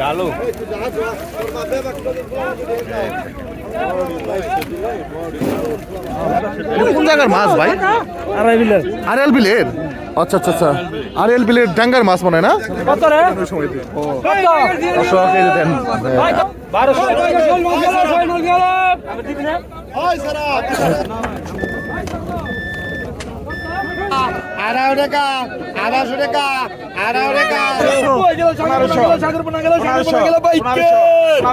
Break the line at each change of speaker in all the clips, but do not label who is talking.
গালো
কোন জায়গার মাছ ভাই?
আড়াই বিলের।
আচ্ছা আচ্ছা আচ্ছা। আরএল বিলের ডাঙ্গার মাছ মনে হয় না?
কত রে?
দর্শক দেন।
আড়াই টাকা। আড়াইশো টাকা আড়াই টাকা।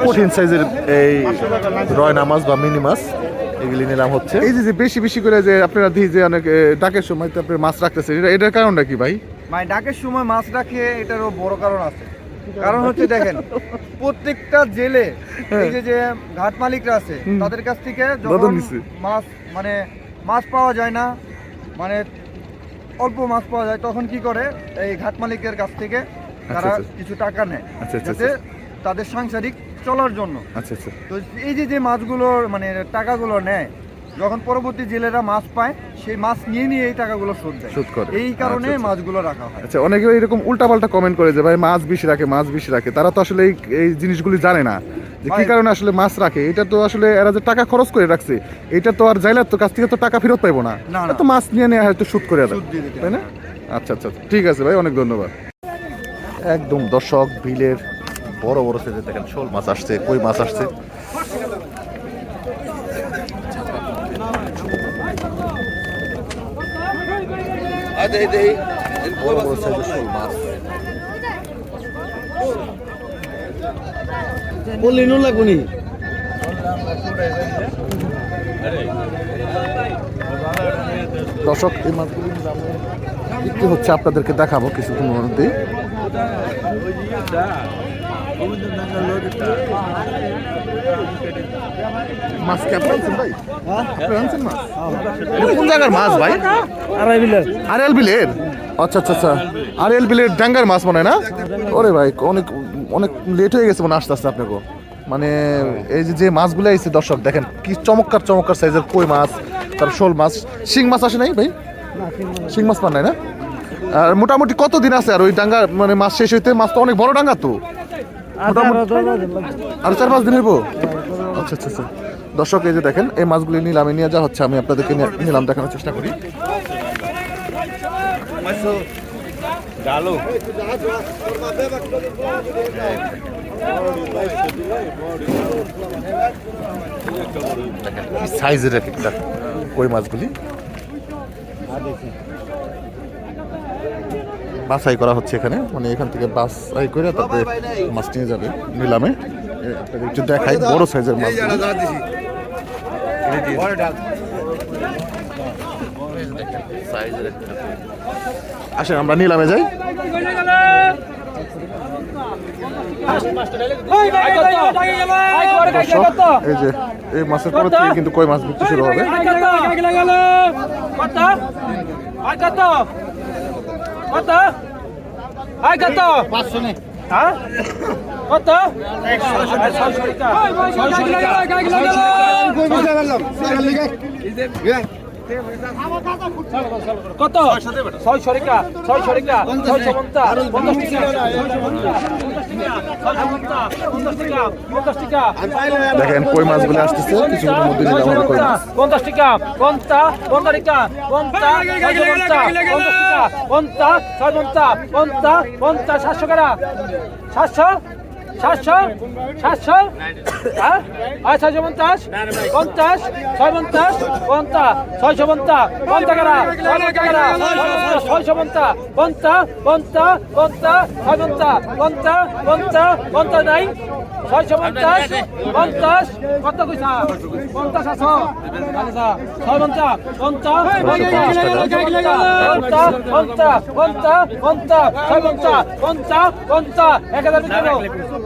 কঠিন সাইজের এই রয়না মাছ বা মিনি মাছ এগুলি নিলাম হচ্ছে। এই যে যে বেশি বেশি করে যে আপনারা দিয়ে যে অনেক ডাকের সময় তো আপনি মাছ রাখতেছেন এটা এটার কারণটা কি ভাই?
মানে ডাকের সময় মাছ রাখে এটারও বড় কারণ আছে। কারণ হচ্ছে দেখেন প্রত্যেকটা জেলে এই যে যে ঘাট মালিকরা আছে তাদের কাছ থেকে যখন মাছ মানে মাছ পাওয়া যায় না মানে অল্প মাছ পাওয়া যায় তখন কি করে? এই ঘাট মালিকের কাছ থেকে তারা
আচ্ছা।
কিছু টাকা নেয়
আচ্ছা, আচ্ছা,
যাতে তাদের সাংসারিক চলার জন্য।
আচ্ছা আচ্ছা।
তো এই যে যে মাছগুলোর মানে টাকাগুলো নেয় যখন পরবর্তী জেলেরা মাছ পায় সেই মাছ নিয়ে নিয়ে এই টাকাগুলো শোধ দেয়।
শোধ করে।
এই কারণে
আচ্ছা, আচ্ছা।
মাছগুলো রাখা হয়।
আচ্ছা অনেকে এরকম উল্টাপাল্টা কমেন্ট করে যে ভাই মাছ বেশি রাখে মাছ বেশি রাখে। তারা তো আসলে এই এই জিনিসগুলি জানে না। যে কি কারণে আসলে মাছ রাখে? এটা তো আসলে এরা যে টাকা খরচ করে রাখছে এটা তো আর জাইলার তো কাছ থেকে তো টাকা ফেরত পাইবো না।
না, না।
তো মাছ নিয়ে নিয়ে হয়তো শুট করে তাই না? আচ্ছা আচ্ছা ঠিক আছে ভাই অনেক ধন্যবাদ। একদম দর্শক বিলের বড় বড় সাইজের দেখেন শোল মাছ আসছে কই মাছ আসছে? বড় বড় সাইজের শোল মাছ।
বললি নুন লাগবো নি?
দর্শক এই মাছগুলি বিক্রি হচ্ছে আপনাদেরকে দেখাবো কিছুক্ষণ মাছ আনছেন ভাই? আনছেন মাছ? কোন জায়গার মাছ ভাই?
আড়াই বিলের।
আচ্ছা আচ্ছা আচ্ছা। আরএল বিলের ডাঙ্গার মাছ মনে হয় না? ওরে ভাই অনেক অনেক লেট হয়ে গেছে মনে আস্তে আস্তে আপনাকে। মানে এই যে যে মাছগুলো আইছে, দর্শক, দেখেন কি চমৎকার চমৎকার সাইজের কই মাছ তার শোল মাছ। শিং মাছ আসে নাই ভাই? শিং মাছ পান নাই না? আর মোটামুটি কত দিন আছে? আর ওই ডাঙ্গা মানে মাছ শেষ হইতে মাছ তো অনেক বড় ডাঙ্গা তো। আর চার পাঁচ দিন হইব? আচ্ছা আচ্ছা আচ্ছা। দর্শক, এই যে দেখেন, এই মাছগুলি নিলামে নিয়ে যা হচ্ছে, আমি আপনাদেরকে নিলাম, দেখানোর চেষ্টা করি।
গালো
সাইজের এক একটা কই মাছগুলি? বাছাই করা হচ্ছে এখানে। মানে এখান থেকে বাছাই করে তারপরে মাছ নিয়ে যাবে নিলামে। একটু দেখাই বড় সাইজের মাছ। আসেন আমরা নিলামে যাই এই যে এই মাছের পরে থেকে কিন্তু কই মাছ বিক্রি শুরু হবে
কত ছয় শরিকা ছয় শরিকা ছয় সমন্তা পঞ্চাশ টিকা পঞ্চাশ টিকা
দেখেন কই মাছগুলি আসতেছে কিছুক্ষণের মধ্যে নিলাম হবে কই মাছ।
পঞ্চাশ টিকা পঞ্চা পঞ্চাশ টিকা পঞ্চা পঞ্চা ছয় পঞ্চা পঞ্চা পঞ্চা সাতশো কারা সাতশো সাতশো সাতশো আর ছয়শো পঞ্চাশ পঞ্চাশ ছয় পঞ্চাশ পঞ্চাশ ছয়শো পঞ্চাশ পঞ্চাশ টাকা ছয়শো পঞ্চাশ পঞ্চাশ পঞ্চাশ পঞ্চাশ ছয় পঞ্চাশ পঞ্চাশ পঞ্চাশ পঞ্চাশ নাই ছয়শো পঞ্চাশ পঞ্চাশ কত কইসা পঞ্চাশ আছো ছয় পঞ্চাশ পঞ্চাশ পঞ্চাশ পঞ্চাশ পঞ্চাশ পঞ্চাশ ছয় পঞ্চাশ
পঞ্চাশ
পঞ্চাশ এক হাজার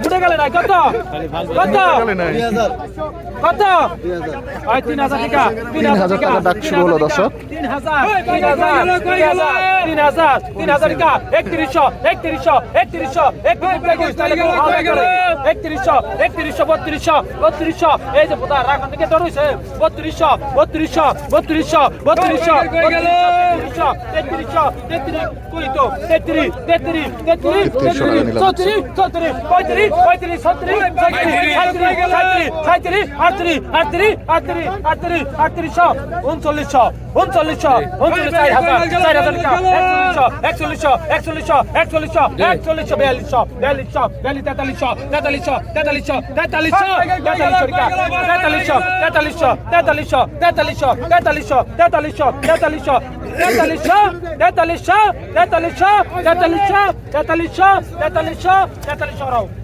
মুড়ে গেলে নাই কত কত। কত ওই তিন হাজার টাকা
তিন হাজার টাকা ডাক শুরু হলো দর্শক।
তিন হাজার তিন হাজার তিন হাজার তিন হাজার টাকা একত্রিশশো একত্রিশশো একত্রিশশো একত্রিশশো একত্রিশশো বত্রিশশো বত্রিশশো এই যে বোধা রাখন থেকে ধরেছে বত্রিশশো বত্রিশশো বত্রিশশো বত্রিশশো বত্রিশশো তেত্রিশশো তেত্রিশ কুড়ি তো তেত্রিশ তেত্রিশ তেত্রিশ
নিলাম।
চৌত্রিশ চৌত্রিশ পঁয়ত্রিশ পঁয়ত্রিশ ছত্রিশ ছত্রিশ সাঁত্রিশ সাঁত্রিশ সাঁত্রিশ আটত্রিশ আটত্রিশ আটত্রিশ আটত্রিশ আটত্রিশশো উনচল্লিশশো উনচল্লিশশো উনচল্লিশ চার হাজার চার হাজার একচল্লিশশো একচল্লিশশো একচল্লিশশো একচল্লিশশো বিয়াল্লিশশো বিয়াল্লিশশো বিয়াল্লিশ তেতাল্লিশশো তেতাল্লিশশো তেতাল্লিশশো তেতাল্লিশশো তেতাল্লিশশো তেতাল্লিশশো তেতাল্লিশশো তেতাল্লিশশো তেতাল্লিশশো তেতাল্লিশশো তেতাল্লিশশো তেতাল্লিশশো তেতাল্লিশশো তেতাল্লিশশো তেতাল্লিশশো তেতাল্লিশশো তেতাল্লিশশো তেতাল্লিশশো তেতাল্লিশশো রাও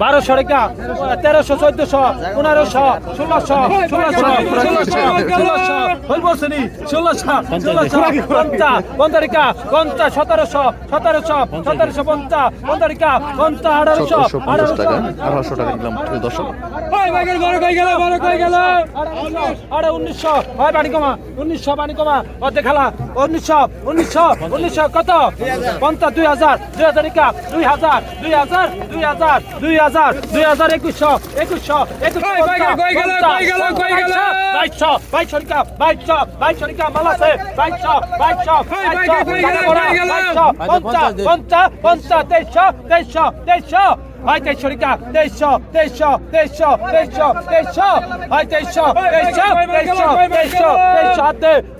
বারোশো টাকা তেরোশো চোদ্দশো পনেরোশো ষোলোশো ষোলোশো ষোলোশো হলবসনি ষোলোশো ষোলোশো পঞ্চাশ পন্দারিকা পঞ্চা সতেরোশো সতেরোশো সতেরোশো পঞ্চাশ পন্দারিকা পঞ্চা আঠারোশো
আঠারোশো। টাকা দিলাম দর্শক।
কত? পঞ্চাশ দুই হাজার দুই হাজার দুই হাজার দুই হাজার দুই হাজার। দুই হাজার একুশশো একুশশো বাইশশো বাইশশো রিকা বাইশশো বাইশশো রিকা মালাসে বাইশশো বাইশশো পঞ্চাশ পঞ্চাশ পঞ্চাশ তেইশশো তেইশশো তেইশশো Hai te shorika, te sho, te sho, te sho, te sho, te sho. Hai te sho, te sho, te sho, te sho, te sho ate.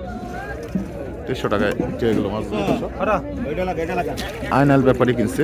দেড়শো টাকায় যেগুলো মাছ আয়নাল ব্যাপারে কিনছে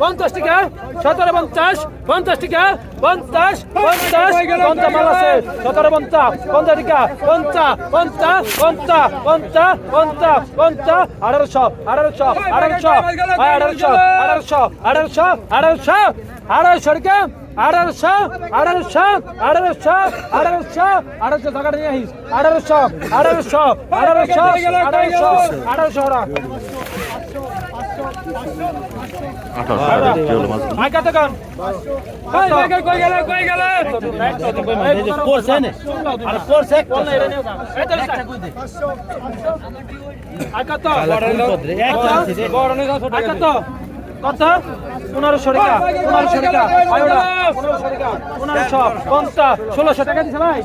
পঞ্চাশ টাকা সতেরো পঞ্চাশ পঞ্চাশ টাকা পঞ্চাশ পঞ্চাশ পঞ্চা মাল আছে সতেরো পঞ্চা পঞ্চাশ টাকা পঞ্চা পঞ্চা পঞ্চা পঞ্চা পঞ্চা পঞ্চা আঠারোশো আঠারোশো আঠারোশো আঠারোশো আঠারোশো আড়াইশো আড়াইশো আড়াইশোর কে আড়াইশো আড়াইশো আড়াইশো আড়াইশো আড়াইশো টাকা নিয়ে আহিস
আড়াইশো আড়াইশো আড়াইশো আড়াইশো আড়াইশো
আকাত কত? পনেরোশো টাকা পনেরোশো টাকা পনেরোশো টাকা পনেরোশো পঞ্চাশ ষোলোশো টাকা দিছে ভাই।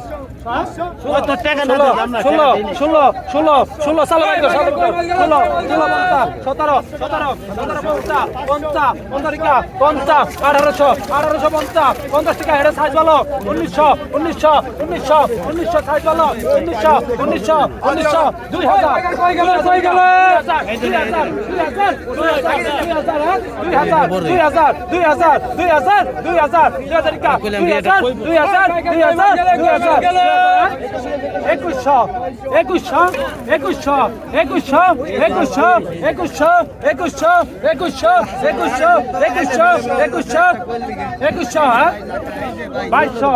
ষোলো ষোলো ষোলো ষোলো সালো ষোলো ষোলো সতেরো সতেরো সতেরো পঞ্চা পঞ্চা পঞ্চারিকা পঞ্চা আঠারোশো আঠারোশো পঞ্চা পঞ্চাশ টাকা হেডে সাইজ ভালো উনিশশো উনিশশো উনিশশো উনিশশো সাইজ ভালো উনিশশো উনিশশো উনিশশো দুই হাজার দুই হাজার দুই হাজার দুই হাজার দুই হাজার দুই হাজার দুই হাজার দুই হাজার দুই হাজার দুই হাজার দুই হাজার দুই হাজার দুই হাজার দুই হাজার একুশশো একুশশো একুশশো একুশশো একুশশো একুশশো একুশশো একুশশো একুশশো একুশশো একুশশো একুশশো হ্যাঁ বাইশশো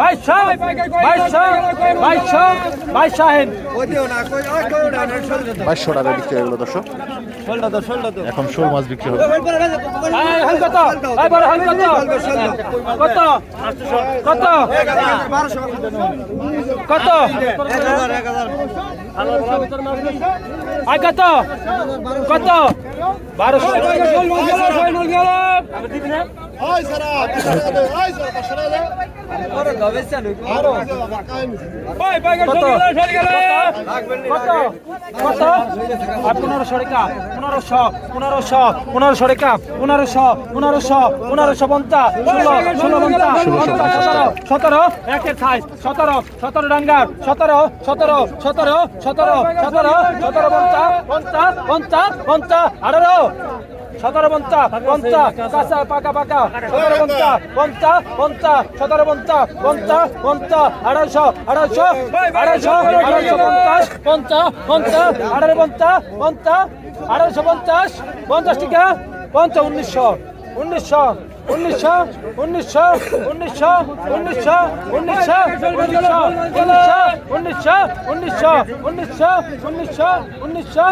বাইশশো বাইশশো বাইশশো বাইশশো হেন
বাইশশো টাকা বিক্রি হয়ে গেলো দর্শক এখন শোল মাছ বিক্রি হবে
কত কত কত কত? আর কত? কত? বারোশো। পনেরোশো টাকা পনেরোশো পনেরোশো পনেরোশো টাকা পনেরোশো পনেরোশো পনেরোশো পঞ্চাশ ষোলো ষোলো পঞ্চাশ সতেরো সতেরো একের সাইজ সতেরো সতেরো ডাঙ্গার সতেরো সতেরো সতেরো সতেরো সতেরো সতেরো পঞ্চাশ পঞ্চাশ পঞ্চাশ পঞ্চাশ আঠারো। সতেরো পঞ্চা পঞ্চা পাকা পাকা। সতেরো পঞ্চা পঞ্চা পঞ্চা সতেরো পঞ্চা পঞ্চা পঞ্চা আড়াইশো আড়াইশো আড়াইশো আড়াইশো পঞ্চাশ পঞ্চা পঞ্চা আড়াই পঞ্চা পঞ্চা আড়াইশো পঞ্চাশ পঞ্চাশ টাকা পঞ্চা উনিশশো। উনিশশো উনিশশো উনিশশো উনিশশো উনিশশো উনিশশো উনিশশো উনিশশো উনিশশো উনিশশো উনিশশো উনিশশো উনিশশো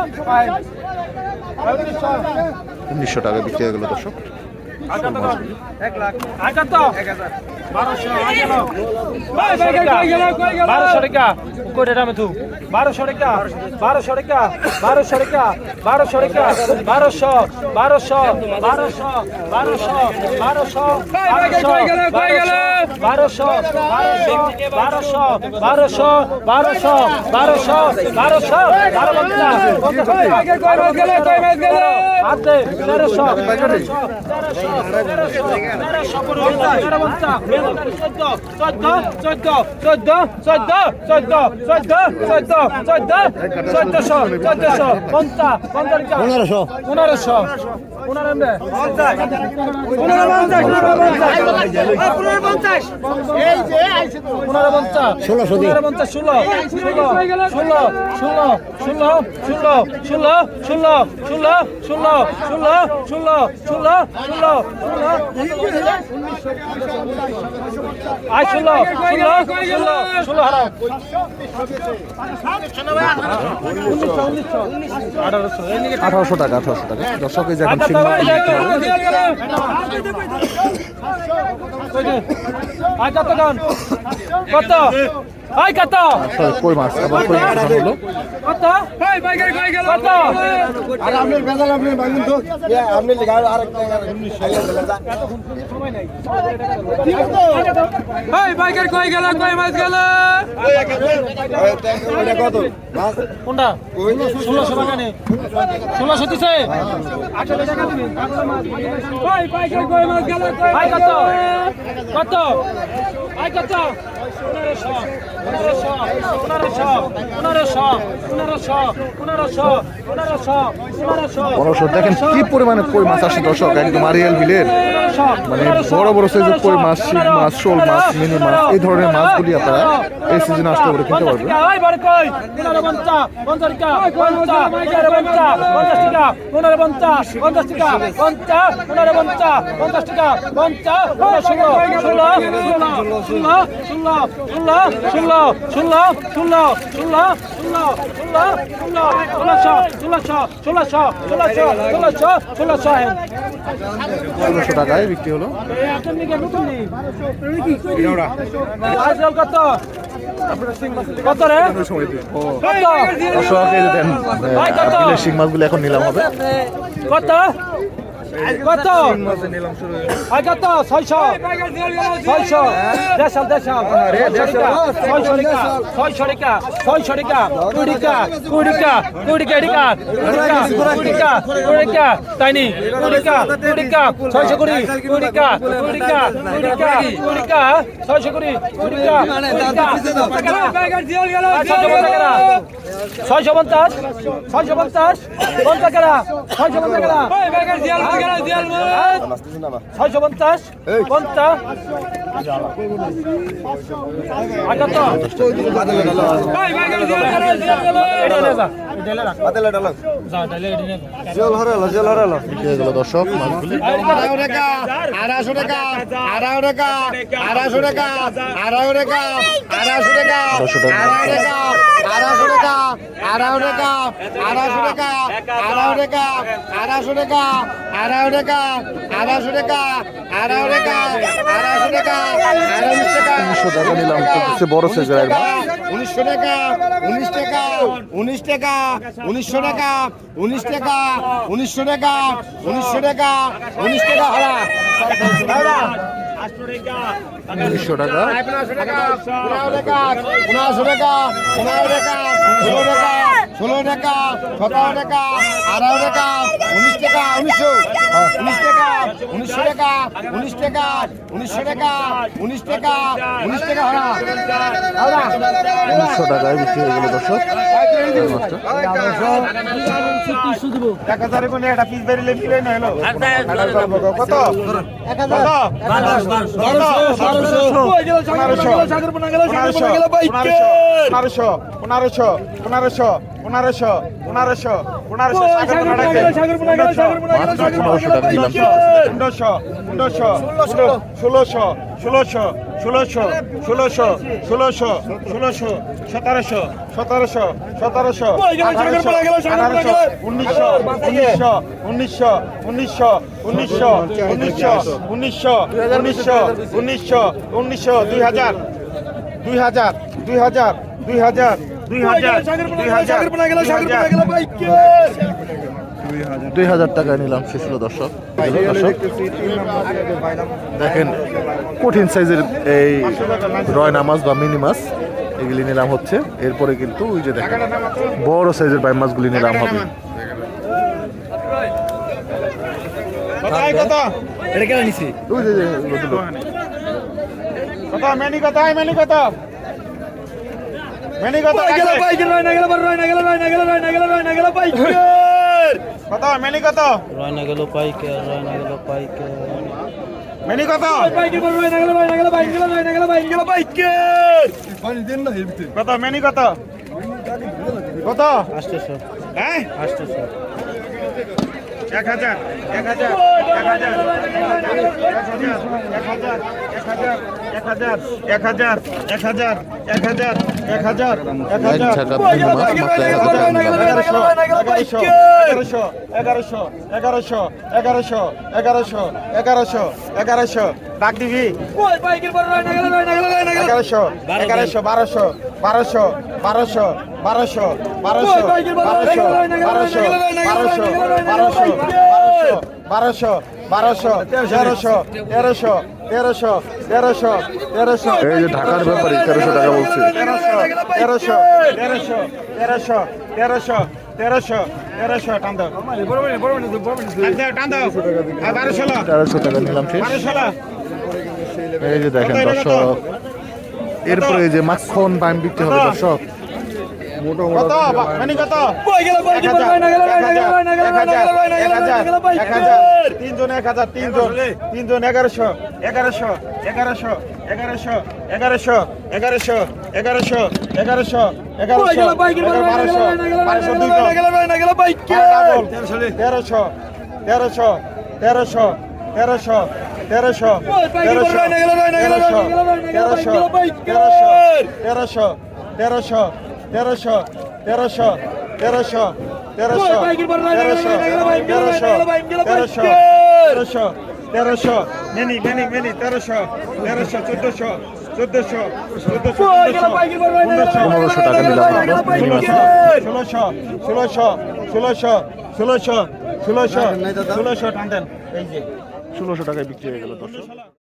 উনিশশো টাকা বিক্রি হয়ে গেলো দর্শক
বারোশো টাকা কই টাকা মেথু বারোশো টাকা বারোশো টাকা বারোশো টাকা বারোশো টাকা বারোশো বারোশো বারোশো বারোশো বারোশো বারোশো বারোশো বারোশো বারোশো বারোশো বারোশো তেরোশো তেরোশো তেরোশো তেরো পঞ্চাশ চোদ্দ চোদ্দ চোদ্দ চোদ্দ চোদ্দ চৈধ্য চৈধ্য চৈধ্য চৈধ্যশো চৈধ্যশো পঞ্চাশ পঞ্চাশ পনেরোশো। পনেরোশো। আঠারোশো
টাকা আঠারোশো টাকা। দর্শক এই
কত? ভাই কত?
সরি কই মাছ? আবার কই মাছ হলো
কত? ভাই ভাই গাড়ি গেল। কত?
আর আপনি বেজাল আপনি ভাঙুন তো। আপনি লিখা আর
একটা সময় নাই ভাই ভাই গাড়ি কই গেল? কই মাছ গেল?
কত? মাছ?
কোনটা? 1600 টাকা নে 1600 দিছে? 800 টাকা দিবেন ভাই ভাই গাড়ি কই মাছ গেল? ভাই কত? কত? ভাই কত? পনেরোশো পনেরোশো পনেরোশো পনেরোশো পনেরোশো পনেরোশো পনেরোশো পনেরোশো
পনেরোশো দেখেন কি পরিমাণে কই মাছ আসে দর্শক একদম আরিয়াল বিলের মানে বড় বড় সাইজের কই মাছ শিং মাছ শোল মাছ মিনি মাছ এই ধরনের মাছগুলি আপনারা এই সিজনে আসতে পারে কিনতে পারবেন।
পনেরো পঞ্চাশ টাকা টাকা টাকা টাকা পঞ্চাশ
টাকায় বিক্রি হলো
কত কত রে কত
শিং মাছগুলি এখন নিলাম হবে
কত কত কত ছয়শো ছয়শো দেশাল দেশাল ছয়শো টাকা ছয়শো টাকা ছয়শো টাকা কুড়িকা কুড়িকা কুড়িকা এডিকা কুড়িকা কুড়িকা কুড়িকা তাইনি কুড়িকা কুড়িকা ছয়শো কুড়ি কুড়িকা কুড়িকা কুড়িকা কুড়িকা ছয়শো কুড়ি কুড়িকা ছয়শো পঞ্চাশ ছয়শো পঞ্চাশ পঞ্চাশ ছয়শো পঞ্চাশ ছয়শো পঞ্চাশ পঞ্চাশ
হয়ে দর্শক
আড়াইশো টাকা আড়াইশো টাকা আড়াইশো টাকা আড়াইশো টাকা আড়াইশো টাকা আড়াইশো টাকা। আড়াইশো টাকা আড়াইশো টাকা আড়াইশো টাকা আড়াইশো টাকা আড়াইশো টাকা আড়াইশো টাকা আড়াইশো টাকা আড়াইশো টাকা আড়াইশো টাকা আড়াইশো টাকা
তিনশো টাকা নিলাম সবচেয়ে বড় সাইজের এক
উনিশশো টাকা উনিশ টাকা উনিশ টাকা উনিশশো টাকা উনিশ টাকা উনিশশো টাকা উনিশশো টাকা উনিশ টাকা হরা
উনিশশো টাকা।
পনেরোশো টাকা। পনেরো টাকা। পনেরোশো টাকা। পনেরো টাকা। ষোলো টাকা। ষোলো টাকা। সতেরো টাকা। আঠারো টাকা। উনিশ টাকা। উনিশশো। উনিশ টাকা। উনিশশো টাকা। উনিশ টাকা। উনিশশো টাকা। উনিশ টাকা। উনিশ টাকা
উনিশশো টাকায় বিক্রি হয়ে গেল দর্শক।
এক হাজারে কোনো একটা পিস মিলে না হলো। কত? কত? পনেরোশো পনেরোশো পনেরোশো পনেরোশো পনেরোশো পনেরোশো
পনেরোশো
পনেরোশো ষোলোশো ষোলোশো ষোলোশো ষোলোশো ষোলোশো ষোলোশো সতেরোশো সতেরোশো সতেরোশো আঠারোশো উনিশশো উনিশশো উনিশশো উনিশশো উনিশশো উনিশশো উনিশশো উনিশশো উনিশশো উনিশশো দুই হাজার দুই হাজার দুই হাজার দুই হাজার দুই হাজার দুই হাজার দুই হাজার
টাকায় নিলাম হলো দর্শক। দর্শক দেখেন কঠিন সাইজের এই রয়না মাছ বা মিনি মাছ এগুলি নিলাম হচ্ছে। এরপরে কিন্তু ওই যে দেখেন বড় সাইজের বাই মাছগুলি নিলাম হবে।
কত?
মেনি কত? রয়না গেল পাইকে
রয়না গেল পাইকে। মেনি কত? পাইকে রয়না গেল
রয়না গেল বাইক গেল রয়না গেল বাইক
গেল পানি দেন না হেবিতে কত? মেনি কত? কত?
800
হ্যাঁ?
800
এক হাজার এক হাজার এক হাজার এক হাজার এক হাজার এক হাজার এক হাজার এক হাজার এক হাজার এক হাজার
মিনি
এগারোশো এগারোশো এগারোশো এগারোশো এগারোশো এগারোশো ডাক দিবি এগারোশো এগারোশো বারোশো বারোশো বারোশো বারোশো বারোশো বারোশো বারোশো বারোশো বারোশো বারোশো বারোশো তেরোশো তেরোশো তেরোশো তেরোশো তেরোশো
এই যে ঢাকার ব্যাপারে তেরোশো টাকা বলছে
তেরোশো তেরোশো তেরোশো তেরোশো তেরোশো তেরোশো তেরোশো টান দাও টান দাও বারোশো
তেরোশো টাকা নিলাম এই যে দেখেন দর্শক এরপরে যে মাখন বাইম বিক্রি হবে দর্শক
মানে এগারোশো এগারোশো এগারোশো এগারোশো এগারোশো এগারোশো এগারোশো এগারোশো এগারোশো বারোশো বারোশো তেরোশো তেরোশো তেরোশো তেরোশো তেরোশো তেরোশো তেরোশো তেরোশো তেরোশো তেরোশো তেরোশো তেরোশো তেরোশো তেরোশো তেরোশো তেরোশো তেরোশো তেরোশো তেরোশো মেনি মেনি মেনি তেরোশো তেরোশো চোদ্দশো চোদ্দশো চোদ্দশো
পনেরোশো টাকা মিনি
ষোলোশো ষোলোশো ষোলোশো ষোলোশো ষোলোশো ষোলোশো টান এই যে
ষোলোশো টাকায় বিক্রি হয়ে গেল দর্শক।